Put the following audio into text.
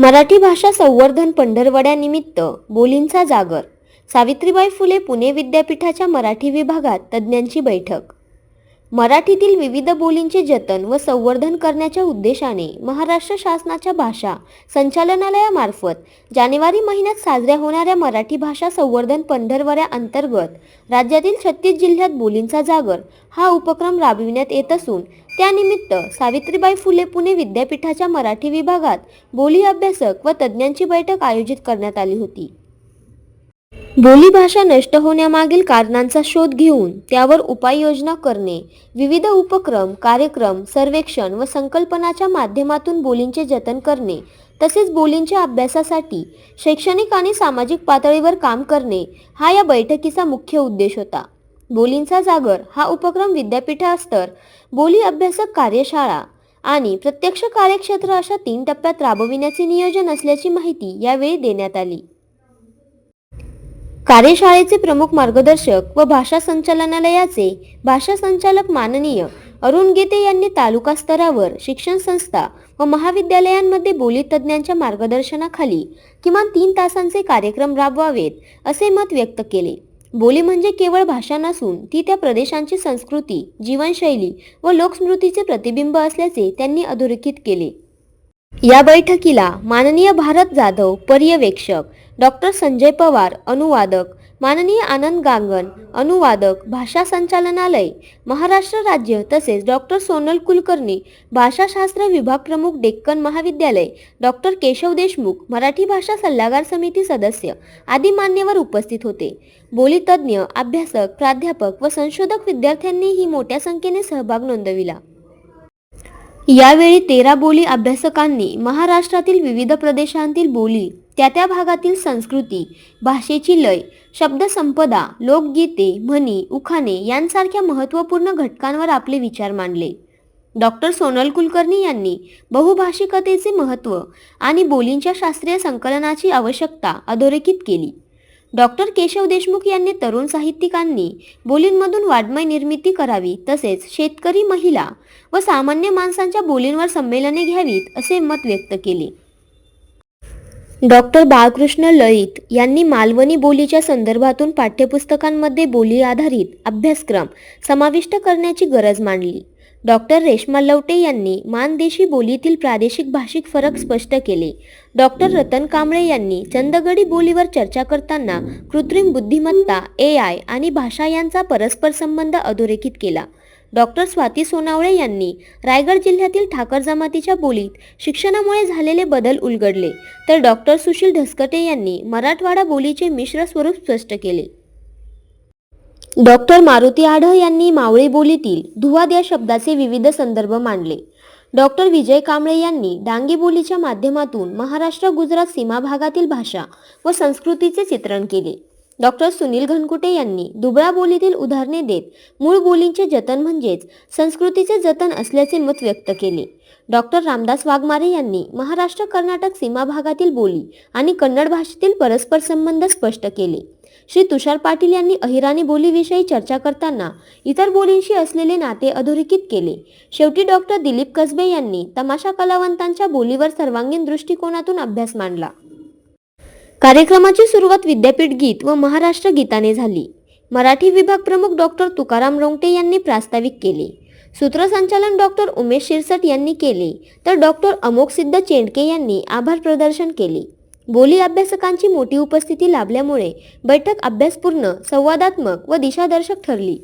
मराठी भाषा संवर्धन पंढरवड्यानिमित्त बोलींचा जागर. सावित्रीबाई फुले पुणे विद्यापीठाच्या मराठी विभागात तज्ज्ञांची बैठक. मराठीतील विविध बोलींचे जतन व संवर्धन करण्याच्या उद्देशाने महाराष्ट्र शासनाच्या भाषा संचालनालयामार्फत जानेवारी महिन्यात साजऱ्या होणाऱ्या मराठी भाषा संवर्धन पंढरवऱ्या अंतर्गत राज्यातील छत्तीस जिल्ह्यात बोलींचा जागर हा उपक्रम राबविण्यात येत असून त्यानिमित्त सावित्रीबाई फुले पुणे विद्यापीठाच्या मराठी विभागात बोली अभ्यासक व तज्ज्ञांची बैठक आयोजित करण्यात आली होती. बोलीभाषा नष्ट होण्यामागील कारणांचा शोध घेऊन त्यावर उपाययोजना करणे विविध उपक्रम कार्यक्रम सर्वेक्षण व संकल्पनाच्या माध्यमातून बोलींचे जतन करणे तसेच बोलींच्या अभ्यासासाठी शैक्षणिक आणि सामाजिक पातळीवर काम करणे हा या बैठकीचा मुख्य उद्देश होता. बोलींचा जागर हा उपक्रम विद्यापीठास्तर बोली अभ्यासक कार्यशाळा आणि प्रत्यक्ष कार्यक्षेत्र अशा तीन टप्प्यात राबविण्याचे नियोजन असल्याची माहिती यावेळी देण्यात आली. कार्यशाळेचे प्रमुख मार्गदर्शक व भाषा संचालनालयाचे भाषा संचालक माननीय अरुण गीते यांनी तालुका स्तरावर शिक्षण संस्था व महाविद्यालयांमध्ये बोली तज्ज्ञांच्या मार्गदर्शनाखाली किमान तीन तासांचे कार्यक्रम राबवावेत असे मत व्यक्त केले. बोली म्हणजे केवळ भाषा नसून ती त्या प्रदेशांची संस्कृती जीवनशैली व लोकस्मृतीचे प्रतिबिंब असल्याचे त्यांनी अधोरेखित केले. या बैठकीला माननीय भारत जाधव पर्यवेक्षक डॉक्टर संजय पवार अनुवादक माननीय आनंद गांगण अनुवादक भाषा संचालनालय महाराष्ट्र राज्य तसेच डॉक्टर सोनल कुलकर्णी भाषाशास्त्र विभाग प्रमुख डेक्कन महाविद्यालय डॉक्टर केशव देशमुख मराठी भाषा सल्लागार समिती सदस्य आदी मान्यवर उपस्थित होते. बोलीतज्ज्ञ अभ्यासक प्राध्यापक व संशोधक विद्यार्थ्यांनीही मोठ्या संख्येने सहभाग नोंदविला. यावेळी तेरा बोली अभ्यासकांनी महाराष्ट्रातील विविध प्रदेशांतील बोली त्या त्या भागातील संस्कृती भाषेची लय शब्दसंपदा लोकगीते म्हणी उखाणे यांसारख्या महत्त्वपूर्ण घटकांवर आपले विचार मांडले. डॉक्टर सोनल कुलकर्णी यांनी बहुभाषिकतेचे महत्त्व आणि बोलींच्या शास्त्रीय संकलनाची आवश्यकता अधोरेखित केली. डॉक्टर केशव देशमुख यांनी तरुण साहित्यिकांनी बोलींमधून वाड्मय निर्मिती करावी तसेच शेतकरी महिला व सामान्य माणसांच्या बोलींवर संमेलने घ्यावीत असे मत व्यक्त केले. डॉक्टर बाळकृष्ण लळित यांनी मालवणी बोलीच्या संदर्भातून पाठ्यपुस्तकांमध्ये बोली आधारित अभ्यासक्रम समाविष्ट करण्याची गरज मांडली. डॉक्टर रेश्मा लवटे यांनी मानदेशी बोलीतील प्रादेशिक भाषिक फरक स्पष्ट केले. डॉक्टर रतन कांबळे यांनी चंदगडी बोलीवर चर्चा करताना कृत्रिम बुद्धिमत्ता ए आय आणि भाषा यांचा परस्पर संबंध अधोरेखित केला. डॉक्टर स्वाती सोनावळे यांनी रायगड जिल्ह्यातील ठाकर जमातीच्या बोलीत शिक्षणामुळे झालेले बदल उलगडले. तर डॉक्टर सुशील धसकटे यांनी मराठवाडा बोलीचे मिश्र स्वरूप स्पष्ट केले. डॉक्टर मारुती आढळ यांनी मावळी बोलीतील धुवाद या शब्दाचे विविध संदर्भ मांडले. डॉक्टर विजय कांबळे यांनी डांगी बोलीच्या माध्यमातून महाराष्ट्र गुजरात सीमा भागातील भाषा व संस्कृतीचे चित्रण केले. डॉक्टर सुनील घनकुटे यांनी दुबळा बोलीतील उदाहरणे देत मूळ बोलींचे जतन म्हणजेच संस्कृतीचे जतन असल्याचे मत व्यक्त केले. डॉक्टर रामदास वाघमारे यांनी महाराष्ट्र कर्नाटक सीमा भागातील बोली आणि कन्नड भाषेतील परस्पर संबंध स्पष्ट केले. श्री तुषार पाटील यांनी अहिराणी बोलीविषयी चर्चा करताना इतर बोलींशी असलेले नाते अधोरेखित केले. शेवटी डॉक्टर दिलीप कसबे यांनी तमाशा कलावंतांच्या बोलीवर सर्वांगीण दृष्टिकोनातून अभ्यास मांडला. कार्यक्रमाची सुरुवात विद्यापीठ गीत व महाराष्ट्र गीताने झाली. मराठी विभाग प्रमुख डॉक्टर तुकाराम रोंगटे यांनी प्रास्ताविक केले. सूत्रसंचालन डॉक्टर उमेश शिरसट यांनी केले. तर डॉक्टर अमोकसिद्ध चेंडके यांनी आभार प्रदर्शन केले. बोली अभ्यासकांची मोठी उपस्थिती लाभल्यामुळे बैठक अभ्यासपूर्ण संवादात्मक व दिशादर्शक ठरली.